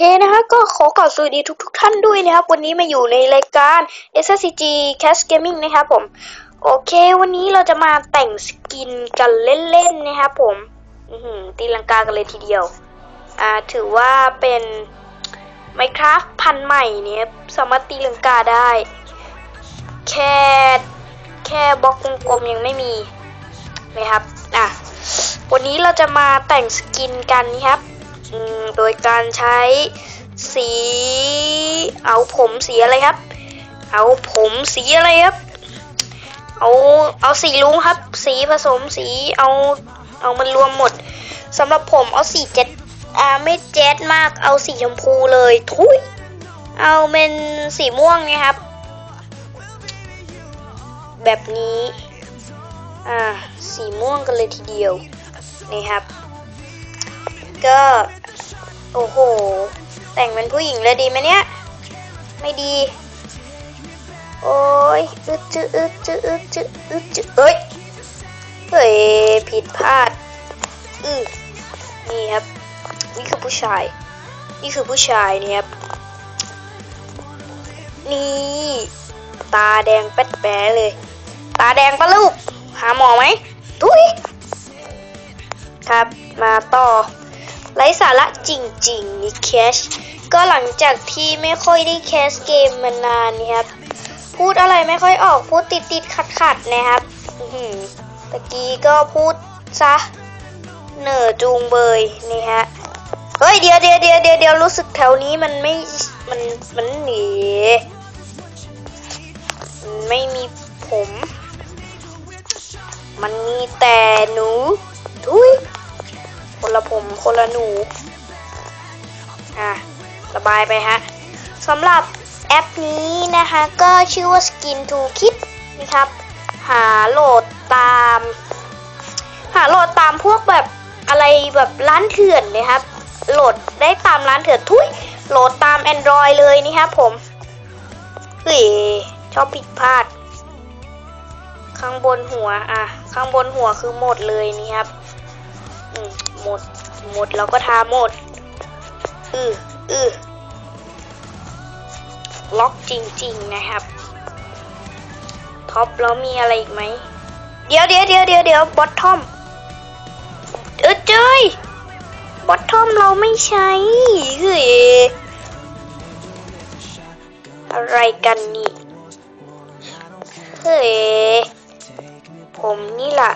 เคนะฮะก็ขอกล่าวสวัสดีทุกๆท่านด้วยนะครับ วันนี้มาอยู่ในรายการ SCG Cash Gaming นะครับผม โอเค วันนี้เราจะมาแต่งสกินกันเล่นๆนะครับผมตีลังกากันเลยทีเดียว อ่าถือว่าเป็น Minecraft พันใหม่เนี่ยสามารถตีลังกาได้ แค่แค่บล็อกกลมๆยังไม่มีนะครับอะวันนี้เราจะมาแต่งสกินกันนะครับ โดยการใช้สี เอาผมสีอะไรครับ เอาผมสีอะไรครับ เอาเอาสีลุงครับ สีผสมสีเอาเอามันรวมหมดสำหรับผมเอาสีเจ็ดอ่าไม่เจ็ดมากเอาสีชมพูเลยทุยเอาเป็นสีม่วงนะครับ แบบนี้อ่าสีม่วงกันเลยทีเดียวนี่ครับ ก็ โอ้โห แต่งเป็นผู้หญิงเลยดีไหมเนี่ย ไม่ดี โอ้ยอึดจึอึดจึอึดจึอึดจึเอ้ย เฮ้ย ผิดพลาด อือนี่ครับ นี่คือผู้ชาย นี่คือผู้ชายเนี่ยครับ นี่ ตาแดงแป๊ดแป๊เลย ตาแดงปะลูก หาหมอไหมทุยครับ มาต่อ ไร้สาระจริงๆนี่แคชก็หลังจากที่ไม่ค่อยได้แคสเกมมานานนี่ครับ พูดอะไรไม่ค่อยออกพูดติดติดขัดขัดนะครับอือหือตะกี้ก็พูดซะเหน่อจูงเบยนี่ฮะเฮ้ยเดี๋ยวเดี๋ยวเดี๋ยวเดี๋ยวเดี๋ยวรู้สึกแถวนี้มันไม่มันมันหนีมันไม่มีผม มันมีแต่หนู คนละหนู อะ ระบายไปฮะสำหรับแอปนี้นะคะก็ชื่อว่า Skin to Kit นะครับ หาโหลดตาม หาโหลดตามพวกแบบอะไรแบบร้านเถื่อนนะครับ โหลดได้ตามร้านเถื่อนทุยโหลดตาม Android เลยนี่ครับผมเฮ้ยชอบผิดพลาด ข้างบนหัว อะ ข้างบนหัวคือหมดเลยนี่ครับ อืม หมด หมดแล้วก็ทาหมด อืออือล็อกจริง ๆ นะครับ ท็อปแล้วมีอะไรอีกไหม เดี๋ยวเดี๋ยวเดี๋ยวเดี๋ยวเดี๋ยวบอททอม เออเจยบอททอมเราไม่ใช้เฮ้ยอะไรกันนี่ เฮ้ย ผมนี่แหละ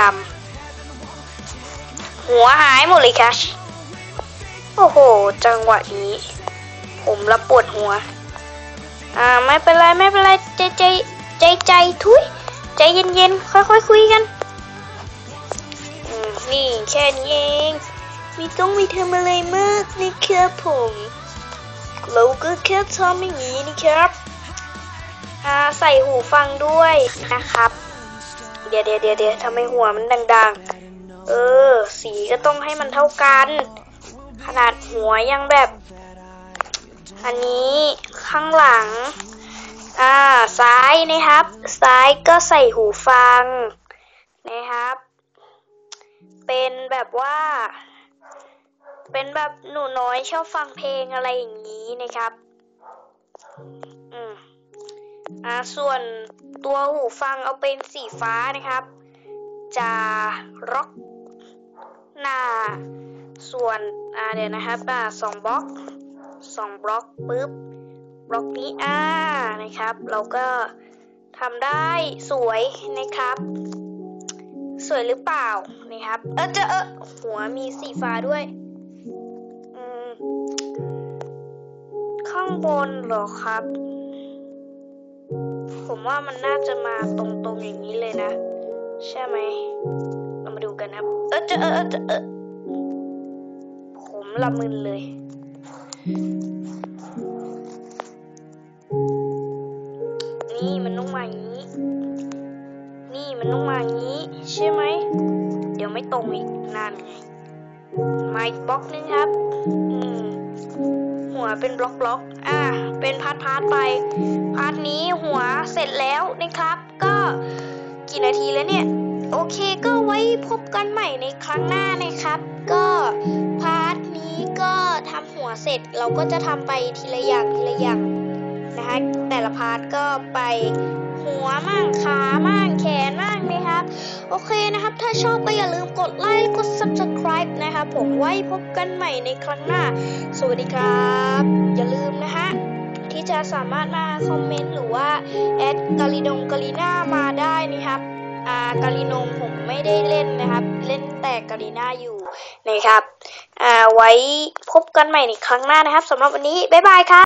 กำหัวหายหมดเลยคัชโอ้โห จังหวะนี้ ผมละปวดหัว อ่า ไม่เป็นไร ไม่เป็นไร ใจใจใจใจทุยใจเย็นๆ ค่อยๆคคุยกัน นี่แค่นี้เองไม่ต้องไปทำอะไรมากนะครับผม เราก็แค่ทำอย่างนี้นะครับ อ่า ใส่หูฟังด้วยนะครับ เดี๋ยวเดี๋ยวเดี๋ยวเดี๋ยวทำไมหัวมันดังๆ เออ สีก็ต้องให้มันเท่ากัน ขนาดหัวยังแบบ อันนี้ข้างหลัง อ่า ซ้ายนะครับ ซ้ายก็ใส่หูฟัง นะครับ เป็นแบบว่า เป็นแบบหนูน้อยชอบฟังเพลงอะไรอย่างนี้นะครับ อ่าส่วนตัวหูฟังเอาเป็นสีฟ้านะครับ จะร็อกหน้า ส่วนอ่าเดี๋ยวนะครับอ่าสองบล็อกสองบล็อกปุ๊บบล็อกนี้อ่านะครับ เราก็ทำได้สวยนะครับ สวยหรือเปล่านะครับ เออเจะเออหัวมีสีฟ้าด้วยข้างบนเหรอครับ ผมว่ามันน่าจะมาตรงๆอย่างนี้เลยนะ ใช่ไหม เรามาดูกันครับ เออเจะเออเออเจะเออผมละมึนเลย นี่มันต้องมาอย่างนี้ นี่มันต้องมาอย่างนี้ ใช่ไหม เดี๋ยวไม่ตรงอีกนั่นไงมาอีกบล็อกนึงครับ หัวเป็นบล็อกบล็อก อ่า เป็นพาร์ทพาร์ทไป พาร์ทนี้หัวเสร็จแล้วนะครับ ก็กี่นาทีแล้วเนี่ย โอเคก็ไว้พบกันใหม่ในครั้งหน้านะครับ ก็พาร์ทนี้ก็ทำหัวเสร็จเราก็จะทำไปทีละอย่างทีละอย่างนะคะแต่ละพาร์ทก็ไปหัวมั่งขามั่งแขนมั่งนะครับ โอเคนะครับ ถ้าชอบก็อย่าลืมกดไลค์กด subscribe นะครับผมไว้พบกันใหม่ในครั้งหน้า สวัสดีครับ อย่าลืมนะฮะที่จะสามารถมาคอมเมนต์หรือว่าแอดกาลิดงกาลิน่ามาได้นะครับอ่ากาลินงผมไม่ได้เล่นนะครับ เล่นแต่กาลิน่าอยู่นะครับอ่าไว้พบกันใหม่ในครั้งหน้านะครับสำหรับวันนี้บ๊ายบายครับ